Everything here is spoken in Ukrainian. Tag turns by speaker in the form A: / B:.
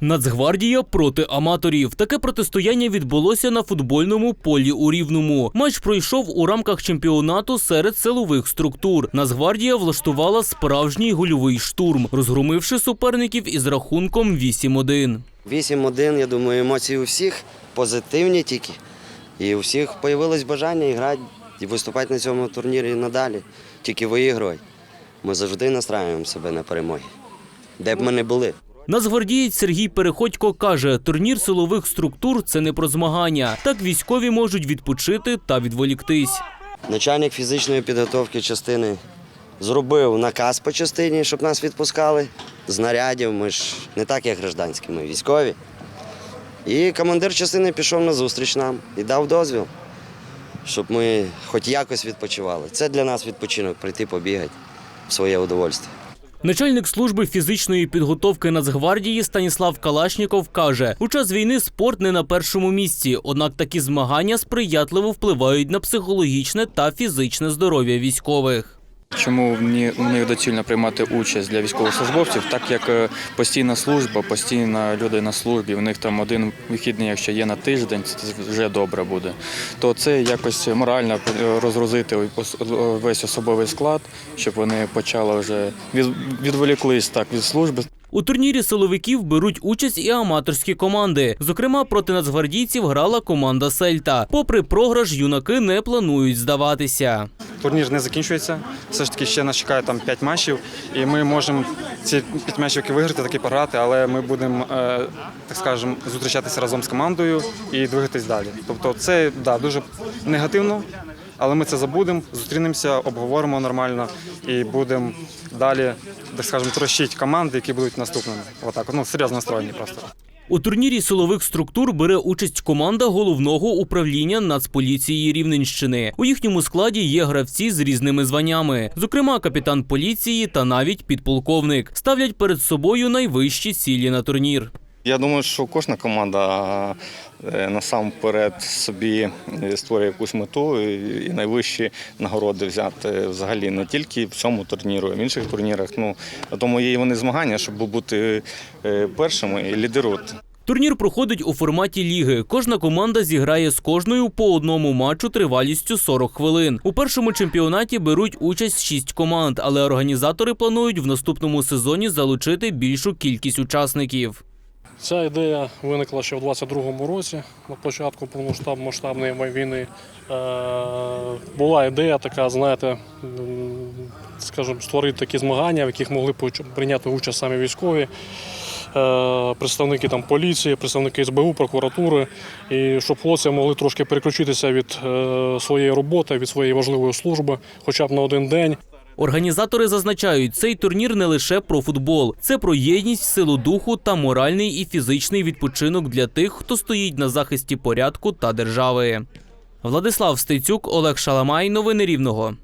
A: Нацгвардія проти аматорів. Таке протистояння відбулося на футбольному полі у Рівному. Матч пройшов у рамках чемпіонату серед силових структур. Нацгвардія влаштувала справжній гольовий штурм, розгромивши суперників із рахунком 8-1.
B: 8-1, я думаю, емоції у всіх позитивні тільки. І у всіх з'явилось бажання грати і виступати на цьому турнірі надалі. Тільки виігрувати. Ми завжди настраюємо себе на перемоги. Де б ми не були.
A: Нацгвардієць Сергій Переходько каже, турнір силових структур це не про змагання. Так військові можуть відпочити та відволіктись.
B: Начальник фізичної підготовки частини зробив наказ по частині, щоб нас відпускали. Знарядів, ми ж не так, як гражданські, ми військові. І командир частини пішов на зустріч нам і дав дозвіл, щоб ми хоч якось відпочивали. Це для нас відпочинок прийти побігати в своє удовольствие.
A: Начальник служби фізичної підготовки Нацгвардії Станіслав Калашніков каже, у час війни спорт не на першому місці, однак такі змагання сприятливо впливають на психологічне та фізичне здоров'я військових.
C: Чому в ні- них доцільно приймати участь для військовослужбовців, так як е, постійна служба, постійно люди на службі, у них там один вихідний, якщо є на тиждень, це вже добре буде. То це якось морально е, розгрузити весь особовий склад, щоб вони почали вже відволіклись так від служби.
A: У турнірі силовиків беруть участь і аматорські команди. Зокрема, проти нацгвардійців грала команда Сельта. Попри програш, юнаки не планують здаватися.
D: Турнір не закінчується. Все ж таки ще нас чекає там 5 матчів, і ми можемо ці 5 матчів які виграти, таки програти, але ми будемо, е, так скажемо, зустрічатися разом з командою і двигатись далі. Тобто це да, дуже негативно, але ми це забудемо, зустрінемося, обговоримо нормально і будемо далі, так скажемо, трощити команди, які будуть наступними. Отак, ну серйозно настроєні просто.
A: У турнірі силових структур бере участь команда головного управління Нацполіції Рівненщини. У їхньому складі є гравці з різними званнями, зокрема капітан поліції та навіть підполковник. Ставлять перед собою найвищі цілі на турнір.
E: Я думаю, що кожна команда е, насамперед собі е, створює якусь мету і найвищі нагороди взяти взагалі не тільки в цьому турніру, а в інших турнірах. Ну тому є вони змагання, щоб бути е, першими і лідирувати.
A: Турнір проходить у форматі ліги. Кожна команда зіграє з кожною по одному матчу тривалістю 40 хвилин. У першому чемпіонаті беруть участь 6 команд, але організатори планують в наступному сезоні залучити більшу кількість учасників.
F: Ця ідея виникла ще в 22-му році, на початку повномасштабної війни. Е, була ідея така, знаєте, скажімо, створити такі змагання, в яких могли прийняти участь самі військові, е, представники там, поліції, представники СБУ, прокуратури, і щоб хлопці могли трошки переключитися від е, своєї роботи, від своєї важливої служби, хоча б на один день.
A: Організатори зазначають, цей турнір не лише про футбол, це про єдність, силу духу та моральний і фізичний відпочинок для тих, хто стоїть на захисті порядку та держави. Владислав Стецюк, Олег Шаламай. Новини Рівного.